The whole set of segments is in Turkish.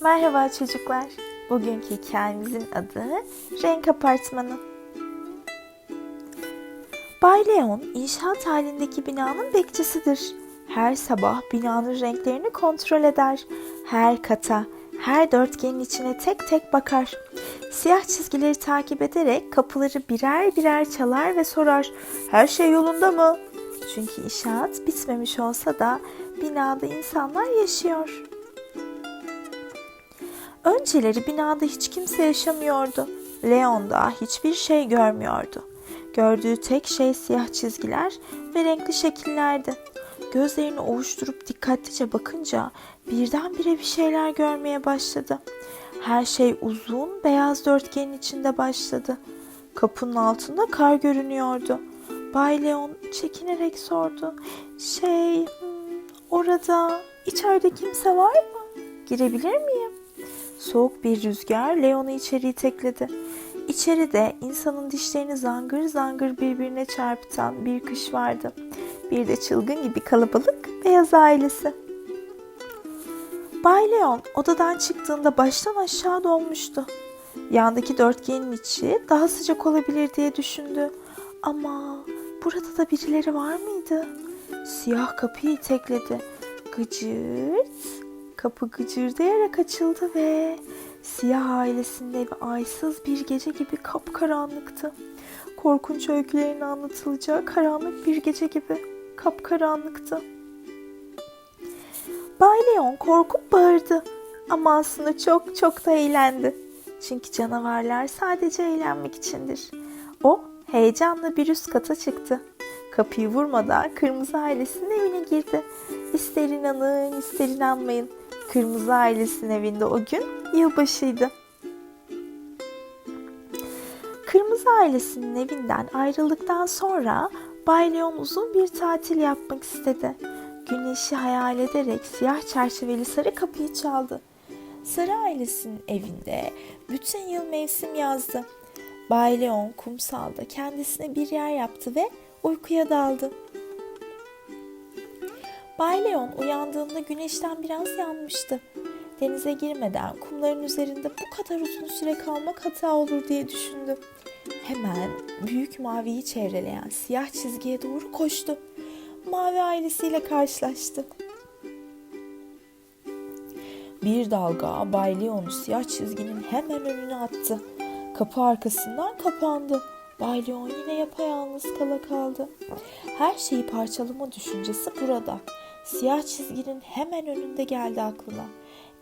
Merhaba çocuklar. Bugünkü hikayemizin adı Renk Apartmanı. Bay Leon inşaat halindeki binanın bekçisidir. Her sabah binanın renklerini kontrol eder. Her kata, her dörtgenin içine tek tek bakar. Siyah çizgileri takip ederek kapıları birer birer çalar ve sorar. Her şey yolunda mı? Çünkü inşaat bitmemiş olsa da binada insanlar yaşıyor. Önceleri binada hiç kimse yaşamıyordu. Leon da hiçbir şey görmüyordu. Gördüğü tek şey siyah çizgiler ve renkli şekillerdi. Gözlerini ovuşturup dikkatlice bakınca birdenbire bir şeyler görmeye başladı. Her şey uzun beyaz dörtgenin içinde başladı. Kapının altında kar görünüyordu. Bay Leon çekinerek sordu. Şey, hmm, orada içeride kimse var mı? Girebilir miyim? Soğuk bir rüzgar Leon'u içeri itekledi. İçeride insanın dişlerini zangır zangır birbirine çarpıtan bir kış vardı. Bir de çılgın gibi kalabalık beyaz ailesi. Bay Leon odadan çıktığında baştan aşağı dolmuştu. Yandaki dörtgenin içi daha sıcak olabilir diye düşündü. Ama burada da birileri var mıydı? Siyah kapıyı itekledi. Gıcırt. Kapı gıcırdayarak açıldı ve siyah ailesinin evi aysız bir gece gibi kapkaranlıktı. Korkunç öykülerin anlatılacağı karanlık bir gece gibi kapkaranlıktı. Bay Leon korkup bağırdı ama aslında çok çok da eğlendi. Çünkü canavarlar sadece eğlenmek içindir. O heyecanla bir üst kata çıktı. Kapıyı vurmadan kırmızı ailesinin evine girdi. İster inanın ister inanmayın. Kırmızı ailesinin evinde o gün yılbaşıydı. Kırmızı ailesinin evinden ayrıldıktan sonra Bay Leon uzun bir tatil yapmak istedi. Güneşi hayal ederek siyah çerçeveli sarı kapıyı çaldı. Sarı ailesinin evinde bütün yıl mevsim yazdı. Bay Leon kumsalda kendisine bir yer yaptı ve uykuya daldı. Bay Leon uyandığında güneşten biraz yanmıştı. Denize girmeden kumların üzerinde bu kadar uzun süre kalmak hata olur diye düşündü. Hemen büyük maviyi çevreleyen siyah çizgiye doğru koştu. Mavi ailesiyle karşılaştı. Bir dalga Bay Leon'u siyah çizginin hemen önüne attı. Kapı arkasından kapandı. Bay Leon yine yapayalnız kala kaldı. Her şeyi parçalama düşüncesi burada. Siyah çizginin hemen önünde geldi aklına.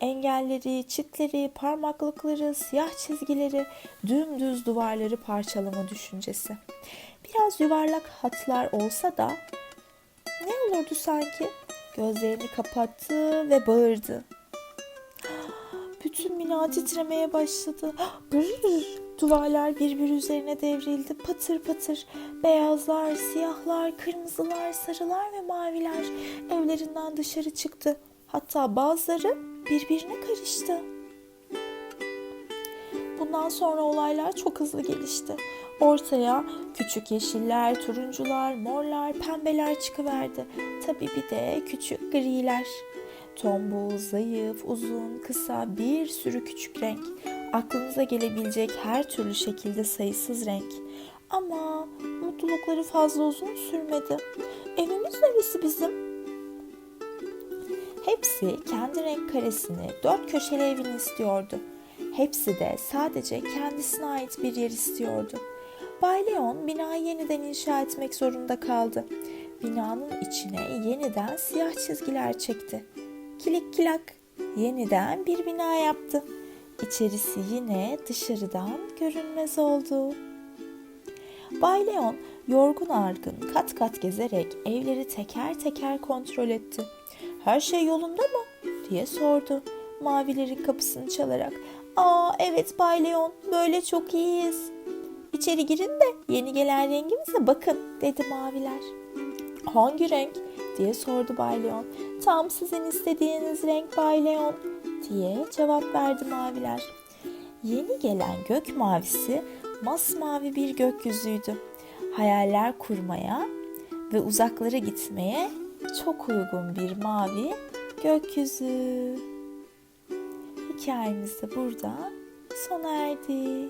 Engelleri, çitleri, parmaklıkları, siyah çizgileri, dümdüz duvarları parçalama düşüncesi. Biraz yuvarlak hatlar olsa da ne olurdu sanki? Gözlerini kapattı ve bağırdı. Bütün bina titremeye başladı. Duvarlar birbiri üzerine devrildi. Patır patır. Beyazlar, siyahlar, kırmızılar, sarılar ve maviler evlerinden dışarı çıktı. Hatta bazıları birbirine karıştı. Bundan sonra olaylar çok hızlı gelişti. Ortaya küçük yeşiller, turuncular, morlar, pembeler çıkıverdi. Tabii bir de küçük griler. Tombul, zayıf, uzun, kısa bir sürü küçük renk. Aklınıza gelebilecek her türlü şekilde sayısız renk. Ama mutlulukları fazla uzun sürmedi. Evimiz neresi bizim? Hepsi kendi renk karesini, dört köşeli evini istiyordu. Hepsi de sadece kendisine ait bir yer istiyordu. Bay Leon binayı yeniden inşa etmek zorunda kaldı. Binanın içine yeniden siyah çizgiler çekti. Kilik kilak yeniden bir bina yaptı. İçerisi yine dışarıdan görünmez oldu. Bay Leon yorgun argın kat kat gezerek evleri teker teker kontrol etti. Her şey yolunda mı? diye sordu. Mavilerin kapısını çalarak. Aa evet Bay Leon böyle çok iyiyiz. İçeri girin de yeni gelen rengimize bakın dedi maviler. Hangi renk? Diye sordu Bay Leon. Tam sizin istediğiniz renk Bay Leon diye cevap verdi maviler. Yeni gelen gök mavisi masmavi bir gökyüzüydü. Hayaller kurmaya ve uzaklara gitmeye çok uygun bir mavi gökyüzü. hikayemiz de burada sona erdi.